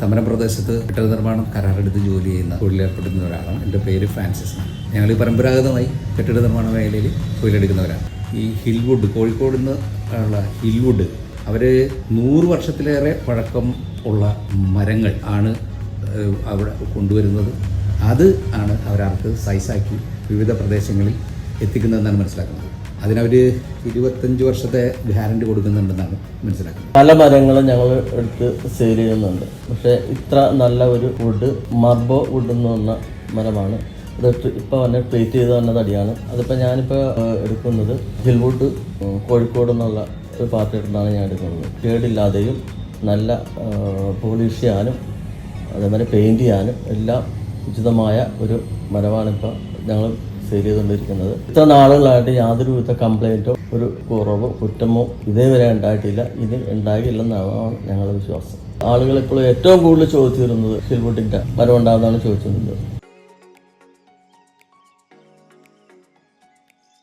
തമരം പ്രദേശത്ത് കെട്ടിട നിർമ്മാണം കരാറെടുത്ത് ജോലി ചെയ്യുന്ന തൊഴിലേർപ്പെടുന്ന ഒരാളാണ്. എന്റെ പേര് ഫ്രാൻസിസ് ഞങ്ങൾ ഈ പരമ്പരാഗതമായി കെട്ടിട നിർമ്മാണ മേഖലയിൽ തൊഴിലെടുക്കുന്നവരാണ്. ഈ ഹിൽവുഡ് കോഴിക്കോട് നിന്ന് ഉള്ള ഹിൽവുഡ് അവർ നൂറ് വർഷത്തിലേറെ പഴക്കം ഉള്ള മരങ്ങൾ ആണ് അവിടെ കൊണ്ടുവരുന്നത്. അത് ആണ് അവരവർക്ക് സൈസാക്കി വിവിധ പ്രദേശങ്ങളിൽ എത്തിക്കുന്നതെന്നാണ് മനസ്സിലാക്കുന്നത്. അതിനവർ ഇരുപത്തഞ്ച് വർഷത്തെ ഗ്യാരണ്ടി കൊടുക്കുന്നുണ്ടെന്നാണ് മനസ്സിലാക്കുന്നത്. പല മരങ്ങളും ഞങ്ങൾ എടുത്ത് സെയിൽ ചെയ്യുന്നുണ്ട്. പക്ഷേ ഇത്ര നല്ല ഒരു വുഡ് മർബോ വുഡ് എന്ന് പറഞ്ഞ മരമാണ്. ഇത് ഇപ്പോൾ തന്നെ ട്രീറ്റ് ചെയ്ത് വന്ന തടിയാണ്. അതിപ്പോൾ ഞാനിപ്പോൾ എടുക്കുന്നത് ഹിൽവുഡ് കോഴിക്കോട് എന്നുള്ള ഒരു പാർട്ടി നിന്നാണ് ഞാൻ എടുക്കുന്നത്. കേടില്ലാതെയും നല്ല പോളിഷ് ചെയ്യാനും അതേമാതിരി പെയിന്റ് ചെയ്യാനും എല്ലാം ഉചിതമായ ഒരു മരമാണിപ്പോൾ ഞങ്ങൾ സെയിൽ ചെയ്തുകൊണ്ടിരിക്കുന്നത്. ഇത്ര നാളുകളായിട്ട് യാതൊരു വിധ കംപ്ലൈന്റോ ഒരു കുറവോ കുറ്റമോ ഇതേവരെ ഉണ്ടായിട്ടില്ല. ഇനി ഉണ്ടാകില്ലെന്നാണ് ഞങ്ങളുടെ വിശ്വാസം. ആളുകൾ ഇപ്പോൾ ഏറ്റവും കൂടുതൽ ചോദിച്ചു വരുന്നത് ഹിൽവുഡിന്റെ മരം ഉണ്ടാകുന്നതാണ് ചോദിച്ചിരുന്നത്.